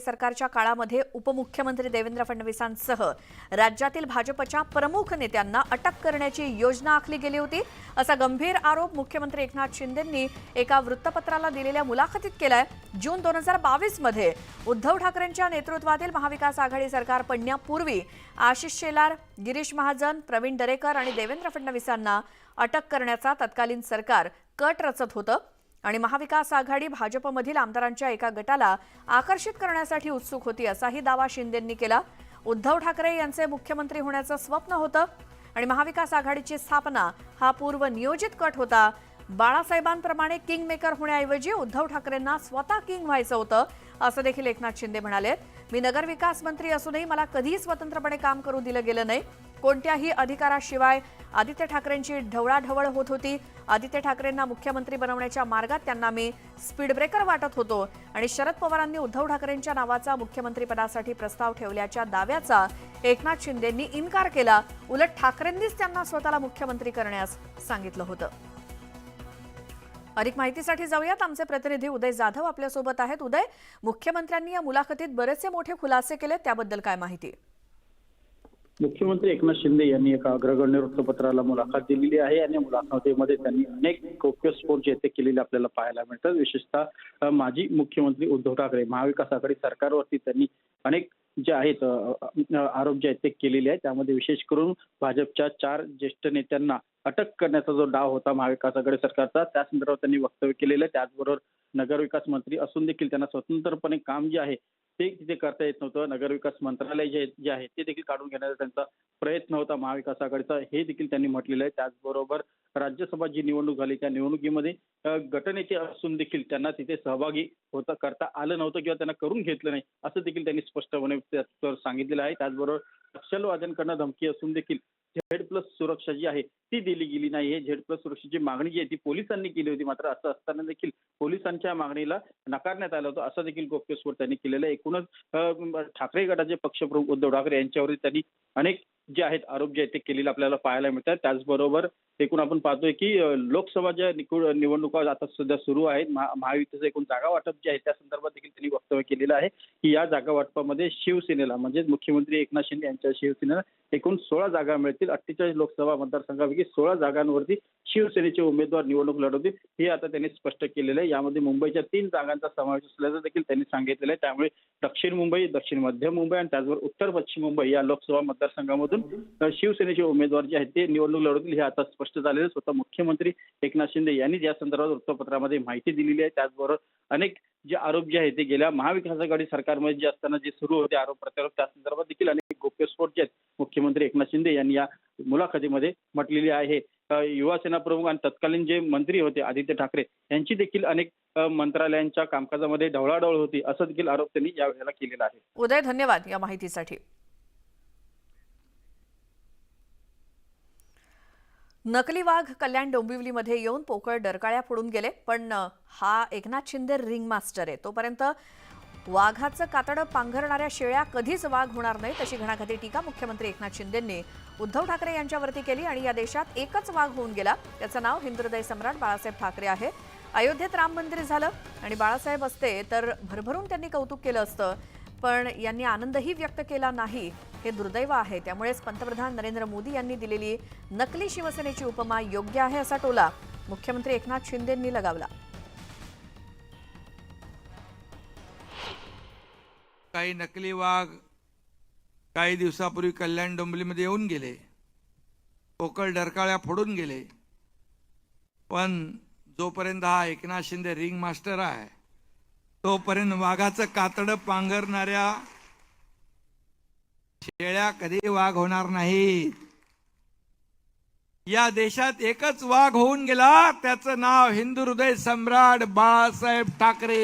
सरकारच्या काळामध्ये उपमुख्यमंत्री देवेंद्र फडणवीसांसह राज्यातील भाजपच्या प्रमुख नेत्यांना अटक करण्याची योजना आखली गेली होती. असा गंभीर आरोप मुख्यमंत्री एकनाथ शिंदेंनी एका वृत्तपत्राला दिलेल्या मुलाखतीत केलाय. जून दोन हजार बावीसमध्ये उद्धव ठाकरेंच्या नेतृत्वातील महाविकास आघाडी सरकार पडण्यापूर्वी आशिष शेलार गिरीश महाजन प्रवीण दरेकर आणि देवेंद्र फडणवीसांना अटक करण्याचा तत्कालीन सरकार कट रचत होतं. आणि महाविकास आघाडी भाजपमधील आमदारांच्या एका गटाला आकर्षित करण्यासाठी उत्सुक होती असाही दावा शिंदेंनी केला. उद्धव ठाकरे यांचे मुख्यमंत्री होण्याचं स्वप्न होतं आणि महाविकास आघाडीची स्थापना हा पूर्व नियोजित कट होता. बाळासाहेबांप्रमाणे किंग मेकर होण्याऐवजी उद्धव ठाकरेंना स्वतः किंग व्हायचं होतं असं देखील एकनाथ शिंदे म्हणाले. मी नगरविकास मंत्री असूनही मला कधीही स्वतंत्रपणे काम करू दिलं गेलं नाही. कोणत्याही अधिकाराशिवाय आदित्य ठाकरेंची ढवळाढवळ होत होती. आदित्य ठाकरेंना मुख्यमंत्री बनवण्याच्या मार्गात त्यांना मी स्पीड ब्रेकर वाटत होतो. आणि शरद पवारांनी उद्धव ठाकरेंच्या नावाचा मुख्यमंत्रीपदासाठी प्रस्ताव ठेवल्याच्या दाव्याचा एकनाथ शिंदेंनी इन्कार केला. उलट ठाकरेंनीच त्यांना स्वतःला मुख्यमंत्री करण्यास सांगितलं होतं. अधिक माहितीसाठी जाऊयात. आमचे प्रतिनिधी उदय जाधव आपल्यासोबत आहेत. उदय मुख्यमंत्र्यांनी या मुलाखतीत बरेचसे मोठे खुलासे केले त्याबद्दल काय माहिती? मुख्यमंत्री एकनाथ शिंदे यांनी एका अग्रगण्य वृत्तपत्राला मुलाखत दिलेली आहे आणि मुलाखतीमध्ये त्यांनी अनेक गौप्यस्फोट जे ते केलेले आपल्याला पाहायला मिळतात. विशेषतः माजी मुख्यमंत्री उद्धव ठाकरे महाविकास आघाडी सरकारवरती त्यांनी अनेक जे आहेत आरोप जे आहेत ते केलेले आहेत. त्यामध्ये विशेष करून भाजपच्या चार ज्येष्ठ नेत्यांना अटक करण्याचा जो डाव होता महाविकास आघाडी सरकारचा त्या संदर्भात त्यांनी वक्तव्य केलेलं आहे. त्याचबरोबर नगरविकास मंत्री असून देखील त्यांना स्वतंत्रपणे काम जे आहे ते तिथे करता येत नव्हतं. नगरविकास मंत्रालय जे जे आहे ते देखील काढून घेण्याचा त्यांचा प्रयत्न होता महाविकास आघाडीचा. हे देखील त्यांनी म्हटलेलं आहे. त्याचबरोबर राज्यसभा जी निवडणूक झाली त्या निवडणुकीमध्ये गटनेते असून देखील त्यांना तिथे सहभागी होता करता आलं नव्हतं किंवा त्यांना करून घेतलं नाही असं देखील त्यांनी स्पष्टपणे त्यावर सांगितलेलं आहे. त्याचबरोबर नक्षलवाद्यांकडनं धमकी असून देखील झेड प्लस सुरक्षा जी आहे ती दिली गेली नाही. हे झेड प्लस सुरक्षेची मागणी जी आहे ती पोलिसांनी केली होती. मात्र असं असताना देखील पोलिसांच्या मागणीला नकारण्यात आलं होतं. असं देखील गोप्यस्फोट त्यांनी केलेलं आहे. एकूणच ठाकरे गटाचे पक्षप्रमुख उद्धव ठाकरे यांच्यावरती त्यांनी अनेक जे आहेत आरोप जे आहेत ते केलेले आपल्याला पाहायला मिळतात. त्याचबरोबर एकूण आपण पाहतोय की लोकसभा ज्या निकू- निवडणुका आता सध्या सुरू आहेत महा- महायुतीचं एकूण जागा वाटप जे आहे त्या संदर्भात देखील त्यांनी वक्तव्य केलेलं आहे की या जागा वाटपामध्ये शिवसेनेला म्हणजेच मुख्यमंत्री एकनाथ शिंदे यांच्या शिवसेनेला एकूण सोळा जागा मिळतील. अठ्ठेचाळीस लोकसभा मतदारसंघापैकी सोळा जागांवरती शिवसेनेचे उमेदवार निवडणूक लढवतील हे आता त्यांनी स्पष्ट केलेलं आहे. यामध्ये मुंबईच्या तीन जागांचा समावेश असल्याचं देखील त्यांनी सांगितलेलं आहे. त्यामुळे दक्षिण मुंबई दक्षिण मध्य मुंबई आणि त्याचबरोबर उत्तर पश्चिम मुंबई या लोकसभा मतदारसंघामधून शिवसेनेचे उमेदवार जे आहेत ते निवडणूक लढवतील हे आता स्पष्ट झालेलं स्वतः मुख्यमंत्री एकनाथ शिंदे यांनी या संदर्भात वृत्तपत्रामध्ये माहिती दिलेली आहे त्याचबरोबर अनेक जे आरोप जे आहेत ते गेल्या महाविकास आघाडी सरकारमध्ये जे असताना जे सुरू होते आरोप प्रत्यारोप त्या संदर्भात देखील अनेक गोप्यस्फोट जे आहेत मुख्यमंत्री एकनाथ शिंदे यांनी या मुलाखतीमध्ये म्हटलेली आहे. युवा सेना प्रमुख आणि तत्कालीन जे मंत्री होते आदित्य ठाकरे यांची देखील अनेक मंत्रालयांच्या कामकाजामध्ये ढवळाढवळ होती असं देखील आरोप त्यांनी यावेळेला केलेला आहे. उदय धन्यवाद या माहितीसाठी. नकली वाघ कल्याण डोंबिवलीमध्ये येऊन पोकळ डरकाळ्या फोडून गेले पण हा एकनाथ शिंदे रिंग मास्टर आहे. तोपर्यंत वाघाचं कातडं पांघरणाऱ्या शेळ्या कधीच वाघ होणार नाहीत अशी घणाघाती टीका मुख्यमंत्री एकनाथ शिंदेंनी उद्धव ठाकरे यांच्यावरती केली आणि या देशात एकच वाघ होऊन गेला. त्याचं नाव हिंदुहृदय सम्राट बाळासाहेब ठाकरे आहे. अयोध्येत राम मंदिर झालं आणि बाळासाहेब असते तर भरभरून त्यांनी कौतुक केलं असतं. पण यांनी आनंदही व्यक्त केला नाही. हे दुर्दैव आहे. त्यामुळेच पंतप्रधान नरेंद्र मोदी यांनी दिलेली नकली शिवसेनेची उपमा योग्य आहे असा टोला मुख्यमंत्री एकनाथ शिंदेंनी लगावला. काही नकली वाघ काही दिवसापूर्वी कल्याण डोंबिवलीमध्ये येऊन गेले. पोकळ डरकाळ्या फोडून गेले. पण जोपर्यंत हा एकनाथ शिंदे रिंग मास्टर आहे तोपर्यंत वाघाचं कातडं पांघरणाऱ्या शेळ्या कधी वाघ होणार नाहीत. या देशात एकच वाघ होऊन गेला त्याचं नाव हिंदू हृदय सम्राट बाळासाहेब ठाकरे.